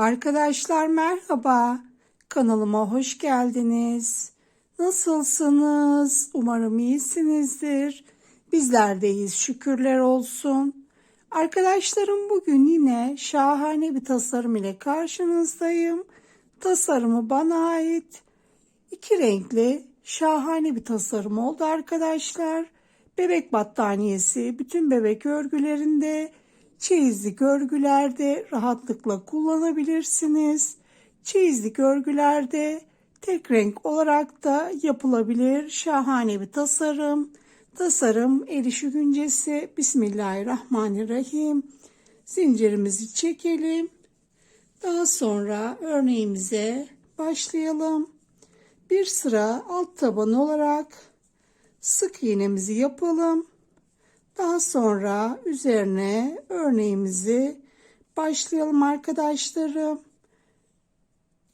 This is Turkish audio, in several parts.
Arkadaşlar merhaba. Kanalıma hoş geldiniz. Nasılsınız? Umarım iyisinizdir. Bizler deyiz şükürler olsun. Arkadaşlarım bugün yine şahane bir tasarım ile karşınızdayım. Tasarımı bana ait. İki renkli şahane bir tasarım oldu arkadaşlar. Bebek battaniyesi bütün bebek örgülerinde çeyizlik örgülerde rahatlıkla kullanabilirsiniz. Çeyizlik örgülerde tek renk olarak da yapılabilir şahane bir tasarım. Tasarım el işi güncesi. Bismillahirrahmanirrahim. Zincirimizi çekelim. Daha sonra örneğimize başlayalım. Bir sıra alt taban olarak sık iğnemizi yapalım. Daha sonra üzerine örneğimizi başlayalım arkadaşlarım.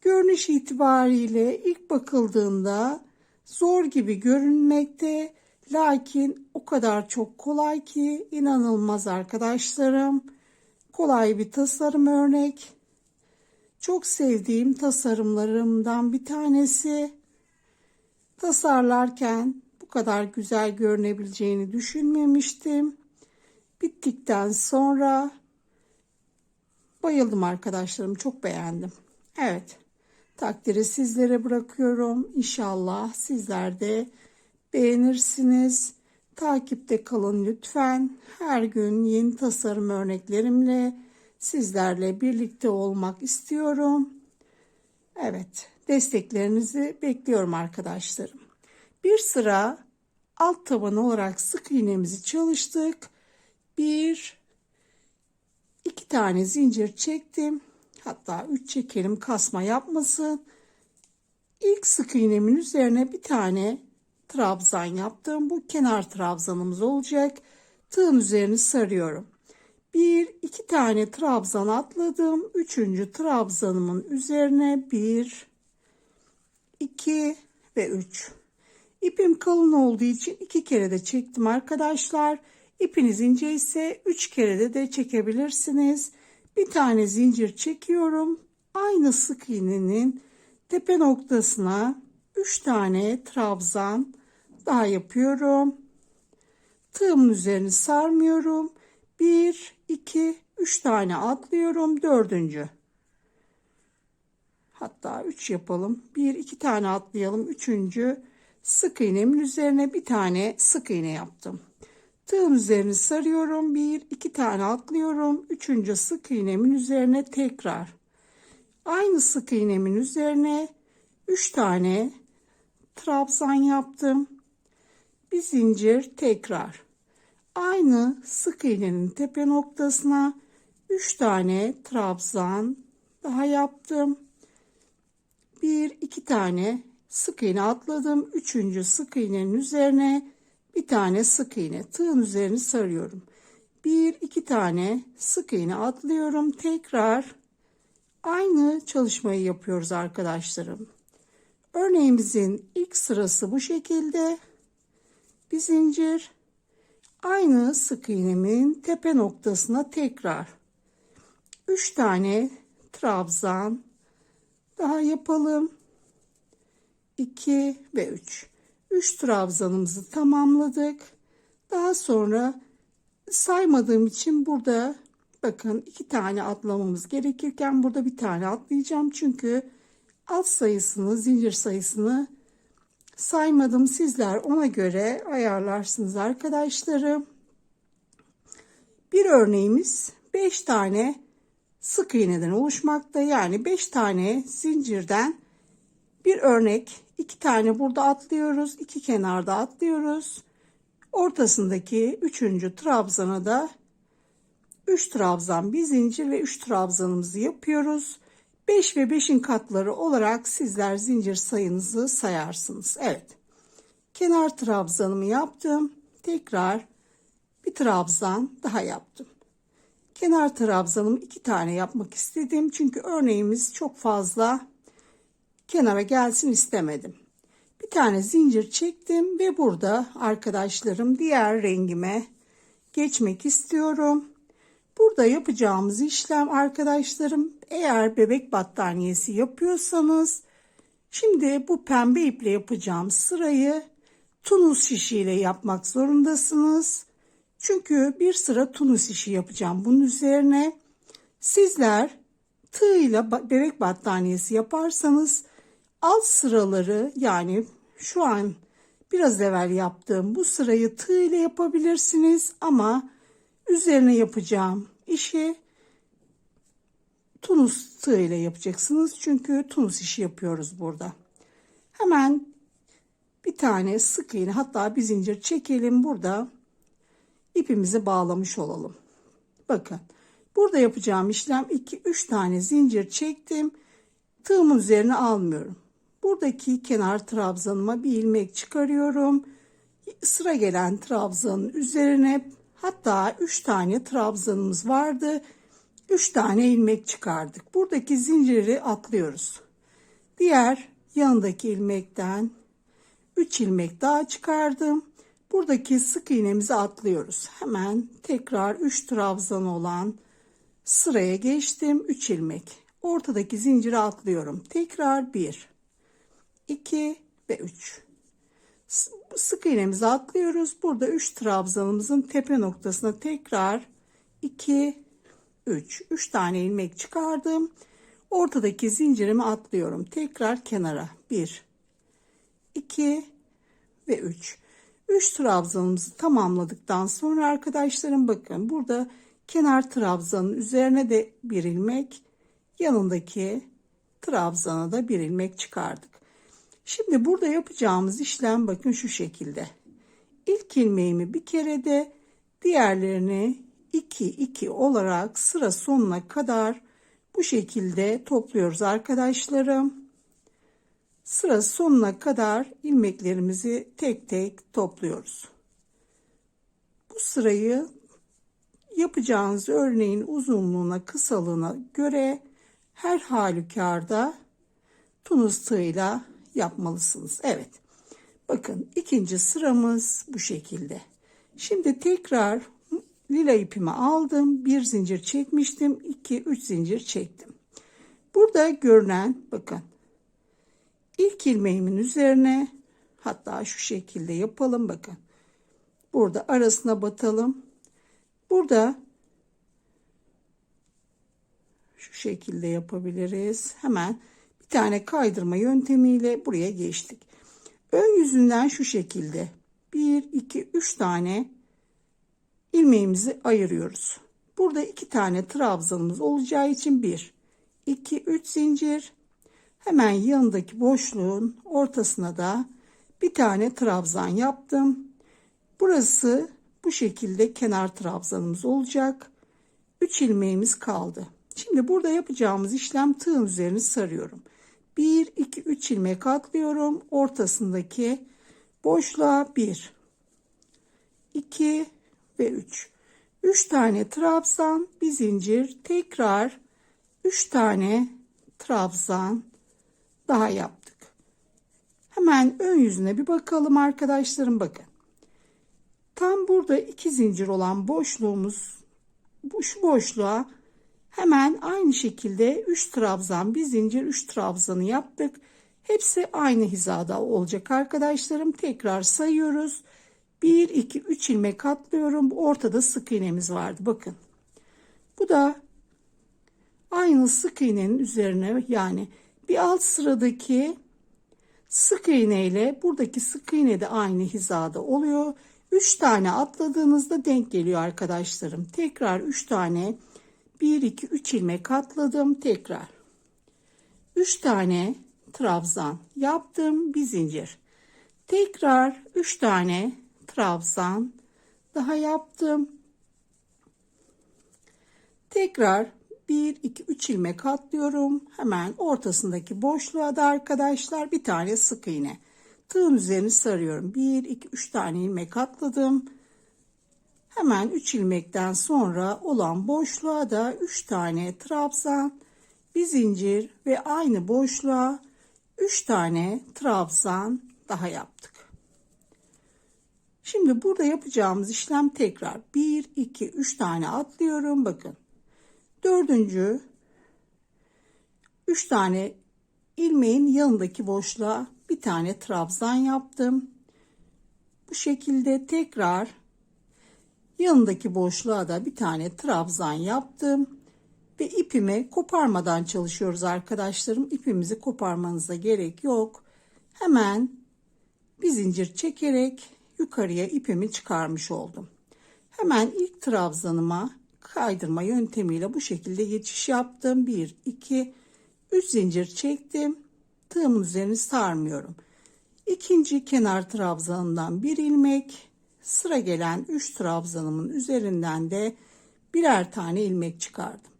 Görünüş itibariyle ilk bakıldığında zor gibi görünmekte. Lakin o kadar çok kolay ki inanılmaz arkadaşlarım. Kolay bir tasarım örnek. Çok sevdiğim tasarımlarımdan bir tanesi. Tasarlarken kadar güzel görünebileceğini düşünmemiştim. Bittikten sonra bayıldım arkadaşlarım. Çok beğendim. Evet. Takdiri sizlere bırakıyorum. İnşallah sizler de beğenirsiniz. Takipte kalın lütfen. Her gün yeni tasarım örneklerimle sizlerle birlikte olmak istiyorum. Evet, desteklerinizi bekliyorum arkadaşlarım. Bir sıra alt taban olarak sık iğnemizi çalıştık. Bir, iki tane zincir çektim. Hatta üç çekelim kasma yapmasın. İlk sık iğnemin üzerine bir tane trabzan yaptım. Bu kenar trabzanımız olacak. Tığın üzerini sarıyorum. Bir, iki tane trabzan atladım. Üçüncü trabzanımın üzerine bir, iki ve üç. İpim kalın olduğu için iki kere de çektim arkadaşlar. İpiniz ince ise üç kere de de çekebilirsiniz. Bir tane zincir çekiyorum. Aynı sık iğnenin tepe noktasına üç tane trabzan daha yapıyorum. Tığımın üzerini sarmıyorum. Bir, iki, üç tane atlıyorum. Dördüncü. Hatta üç yapalım. Bir, iki tane atlayalım. Üçüncü sık iğnemin üzerine bir tane sık iğne yaptım. Tığın üzerini sarıyorum. Bir, iki tane atlıyorum. Üçüncü sık iğnemin üzerine tekrar. Aynı sık iğnemin üzerine üç tane trabzan yaptım. Bir zincir tekrar. Aynı sık iğnenin tepe noktasına üç tane trabzan daha yaptım. Bir, iki tane sık iğne atladım. Üçüncü sık iğnenin üzerine bir tane sık iğne tığın üzerini sarıyorum. Bir iki tane sık iğne atlıyorum. Tekrar aynı çalışmayı yapıyoruz arkadaşlarım. Örneğimizin ilk sırası bu şekilde. Bir zincir aynı sık iğnemin tepe noktasına tekrar 3 tane trabzan daha yapalım. 2 ve 3. 3 trabzanımızı tamamladık. Daha sonra saymadığım için burada bakın iki tane atlamamız gerekirken burada bir tane atlayacağım. Çünkü alt sayısını, zincir sayısını saymadım. Sizler ona göre ayarlarsınız arkadaşlarım. Bir örneğimiz 5 tane sık iğneden oluşmakta. Yani 5 tane zincirden bir örnek iki tane burada atlıyoruz. iki kenarda atlıyoruz. Ortasındaki üçüncü trabzana da 3 trabzan bir zincir ve 3 trabzanımızı yapıyoruz. 5 ve 5'in katları olarak sizler zincir sayınızı sayarsınız. Evet. Kenar trabzanımı yaptım. Tekrar bir trabzan daha yaptım. Kenar trabzanımı iki tane yapmak istedim. Çünkü örneğimiz çok fazla kenara gelsin istemedim. Bir tane zincir çektim ve burada arkadaşlarım diğer rengime geçmek istiyorum. Burada yapacağımız işlem arkadaşlarım eğer bebek battaniyesi yapıyorsanız şimdi bu pembe iple yapacağım sırayı tunus şişiyle yapmak zorundasınız. Çünkü bir sıra tunus işi yapacağım bunun üzerine. Sizler tığ ile bebek battaniyesi yaparsanız alt sıraları yani şu an biraz evvel yaptığım bu sırayı tığ ile yapabilirsiniz ama üzerine yapacağım işi tunus tığ ile yapacaksınız. Çünkü tunus işi yapıyoruz burada. Hemen bir tane sık iğne hatta bir zincir çekelim burada ipimizi bağlamış olalım. Bakın burada yapacağım işlem 2-3 tane zincir çektim. Tığımın üzerine almıyorum. Buradaki kenar trabzanıma bir ilmek çıkarıyorum. Sıra gelen trabzanın üzerine hatta 3 tane trabzanımız vardı. 3 tane ilmek çıkardık. Buradaki zinciri atlıyoruz. Diğer yanındaki ilmekten 3 ilmek daha çıkardım. Buradaki sık iğnemizi atlıyoruz. Hemen tekrar 3 trabzan olan sıraya geçtim. 3 ilmek. Ortadaki zinciri atlıyorum. Tekrar 1 2 ve 3. Sık iğnemizi atlıyoruz. Burada 3 trabzanımızın tepe noktasına tekrar 2 3 3 tane ilmek çıkardım. Ortadaki zincirimi atlıyorum. Tekrar kenara 1 2 ve 3. 3 trabzanımızı tamamladıktan sonra arkadaşlarım bakın burada kenar trabzanın üzerine de bir ilmek yanındaki trabzana da bir ilmek çıkardık. Şimdi burada yapacağımız işlem bakın şu şekilde. İlk ilmeğimi bir kere de diğerlerini 2 2 olarak sıra sonuna kadar bu şekilde topluyoruz arkadaşlarım. Sıra sonuna kadar ilmeklerimizi tek tek topluyoruz. Bu sırayı yapacağınız örneğin uzunluğuna kısalığına göre her halükarda tunus tığıyla yapmalısınız. Evet. Bakın ikinci sıramız bu şekilde. Şimdi tekrar lila ipimi aldım. Bir zincir çekmiştim. 2 3 zincir çektim. Burada görünen bakın ilk ilmeğimin üzerine hatta şu şekilde yapalım bakın. Burada arasına batalım. Burada şu şekilde yapabiliriz. Hemen tane kaydırma yöntemiyle buraya geçtik. Ön yüzünden şu şekilde 1 2 3 tane ilmeğimizi ayırıyoruz. Burada iki tane trabzanımız olacağı için 1 2 3 zincir hemen yanındaki boşluğun ortasına da bir tane trabzan yaptım. Burası bu şekilde kenar trabzanımız olacak. 3 ilmeğimiz kaldı. Şimdi burada yapacağımız işlem tığın üzerine sarıyorum. 1 2 3 ilmek atlıyorum. Ortasındaki boşluğa 1 2 ve 3. 3 tane trabzan, bir zincir, tekrar 3 tane trabzan daha yaptık. Hemen ön yüzüne bir bakalım arkadaşlarım bakın. Tam burada iki zincir olan boşluğumuz bu şu boşluğa hemen aynı şekilde 3 trabzan bir zincir 3 trabzanı yaptık. Hepsi aynı hizada olacak arkadaşlarım. Tekrar sayıyoruz. 1 2 3 ilmek katlıyorum. Ortada sık iğnemiz vardı. Bakın. Bu da aynı sık iğnenin üzerine yani bir alt sıradaki sık iğne ile buradaki sık iğne de aynı hizada oluyor. 3 tane atladığınızda denk geliyor arkadaşlarım. Tekrar 3 tane 1 2 3 ilmek atladım. Tekrar 3 tane trabzan yaptım. Bir zincir. Tekrar 3 tane trabzan daha yaptım. Tekrar 1 2 3 ilmek atlıyorum. Hemen ortasındaki boşluğa da arkadaşlar bir tane sık iğne. Tığın üzerini sarıyorum. 1 2 3 tane ilmek atladım. Hemen 3 ilmekten sonra olan boşluğa da 3 tane trabzan, bir zincir ve aynı boşluğa 3 tane trabzan daha yaptık. Şimdi burada yapacağımız işlem tekrar 1, 2, 3 tane atlıyorum. Bakın. Dördüncü 3 tane ilmeğin yanındaki boşluğa bir tane trabzan yaptım. Bu şekilde tekrar yanındaki boşluğa da bir tane trabzan yaptım. Ve ipimi koparmadan çalışıyoruz arkadaşlarım. İpimizi koparmanıza gerek yok. Hemen bir zincir çekerek yukarıya ipimi çıkarmış oldum. Hemen ilk trabzanıma kaydırma yöntemiyle bu şekilde geçiş yaptım. 1 2 3 zincir çektim. Tığımın üzerini sarmıyorum. İkinci kenar trabzanından bir ilmek, sıra gelen 3 trabzanımın üzerinden de birer tane ilmek çıkardım.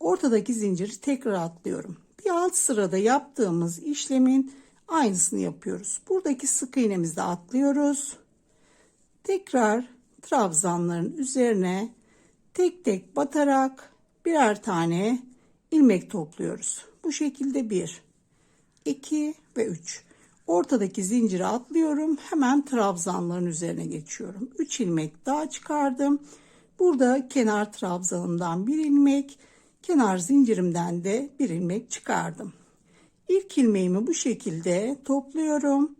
Ortadaki zinciri tekrar atlıyorum. Bir alt sırada yaptığımız işlemin aynısını yapıyoruz. Buradaki sık iğnemizi atlıyoruz. Tekrar trabzanların üzerine tek tek batarak birer tane ilmek topluyoruz. Bu şekilde 1, 2 ve 3. Ortadaki zinciri atlıyorum. Hemen trabzanların üzerine geçiyorum. 3 ilmek daha çıkardım. Burada kenar trabzanımdan bir ilmek, kenar zincirimden de bir ilmek çıkardım. İlk ilmeğimi bu şekilde topluyorum.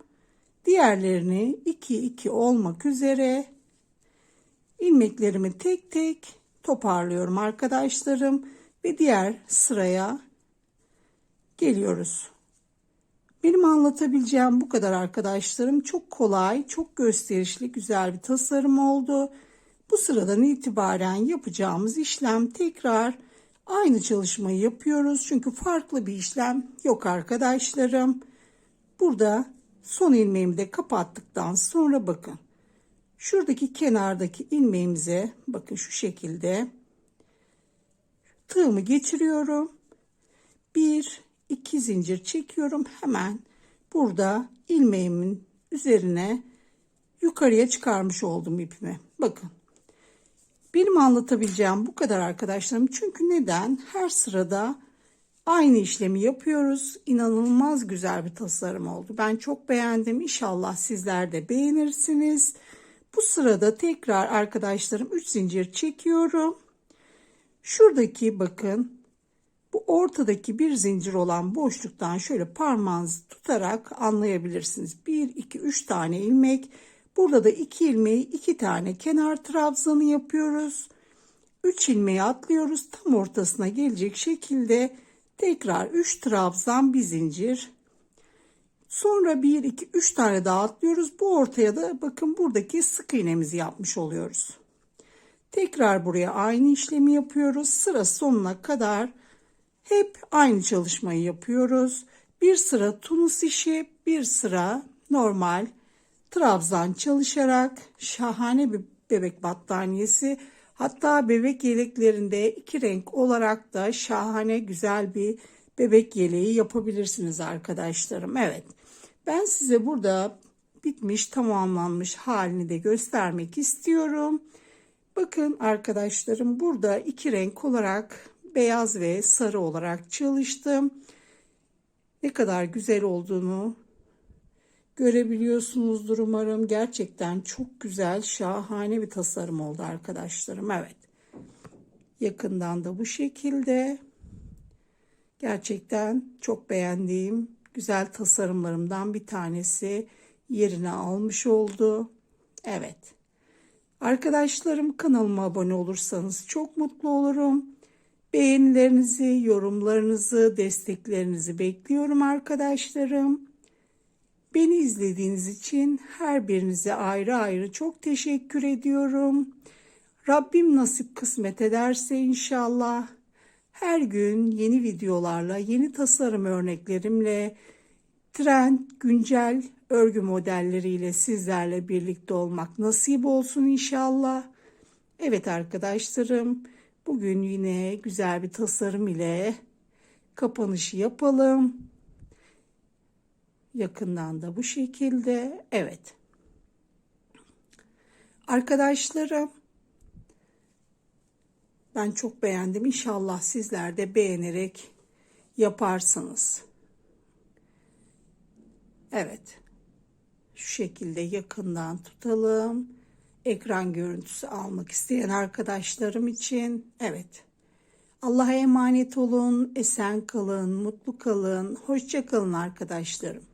Diğerlerini 2 2 olmak üzere ilmeklerimi tek tek toparlıyorum arkadaşlarım ve diğer sıraya geliyoruz. Benim anlatabileceğim bu kadar arkadaşlarım. Çok kolay, çok gösterişli, güzel bir tasarım oldu. Bu sıradan itibaren yapacağımız işlem tekrar aynı çalışmayı yapıyoruz. Çünkü farklı bir işlem yok arkadaşlarım. Burada son ilmeğimi de kapattıktan sonra bakın. Şuradaki kenardaki ilmeğimize bakın şu şekilde tığımı geçiriyorum. Bir, iki zincir çekiyorum. Hemen burada ilmeğimin üzerine yukarıya çıkarmış oldum ipimi. Bakın. Benim anlatabileceğim bu kadar arkadaşlarım. Çünkü neden? Her sırada aynı işlemi yapıyoruz. İnanılmaz güzel bir tasarım oldu. Ben çok beğendim. İnşallah sizler de beğenirsiniz. Bu sırada tekrar arkadaşlarım 3 zincir çekiyorum. Şuradaki bakın bu ortadaki bir zincir olan boşluktan şöyle parmağınızı tutarak anlayabilirsiniz. 1 2 3 tane ilmek. Burada da 2 ilmeği 2 tane kenar trabzanı yapıyoruz. 3 ilmeği atlıyoruz. Tam ortasına gelecek şekilde tekrar 3 trabzan bir zincir. Sonra 1 2 3 tane daha atlıyoruz. Bu ortaya da bakın buradaki sık iğnemizi yapmış oluyoruz. Tekrar buraya aynı işlemi yapıyoruz. Sıra sonuna kadar hep aynı çalışmayı yapıyoruz. Bir sıra tunus işi, bir sıra normal trabzan çalışarak şahane bir bebek battaniyesi. Hatta bebek yeleklerinde iki renk olarak da şahane güzel bir bebek yeleği yapabilirsiniz arkadaşlarım. Evet. Ben size burada bitmiş, tamamlanmış halini de göstermek istiyorum. Bakın arkadaşlarım burada iki renk olarak beyaz ve sarı olarak çalıştım. Ne kadar güzel olduğunu görebiliyorsunuzdur umarım. Gerçekten çok güzel, şahane bir tasarım oldu arkadaşlarım. Evet. Yakından da bu şekilde. Gerçekten çok beğendiğim güzel tasarımlarımdan bir tanesi yerine almış oldu. Evet. Arkadaşlarım kanalıma abone olursanız çok mutlu olurum. Beğenilerinizi, yorumlarınızı, desteklerinizi bekliyorum arkadaşlarım. Beni izlediğiniz için her birinize ayrı ayrı çok teşekkür ediyorum. Rabbim nasip kısmet ederse inşallah her gün yeni videolarla, yeni tasarım örneklerimle, trend, güncel örgü modelleriyle sizlerle birlikte olmak nasip olsun inşallah. Evet arkadaşlarım, bugün yine güzel bir tasarım ile kapanışı yapalım. Yakından da bu şekilde. Evet. Arkadaşlarım ben çok beğendim. İnşallah sizler de beğenerek yaparsınız. Evet. Şu şekilde yakından tutalım. Ekran görüntüsü almak isteyen arkadaşlarım için. Evet. Allah'a emanet olun, esen kalın, mutlu kalın, hoşça kalın arkadaşlarım.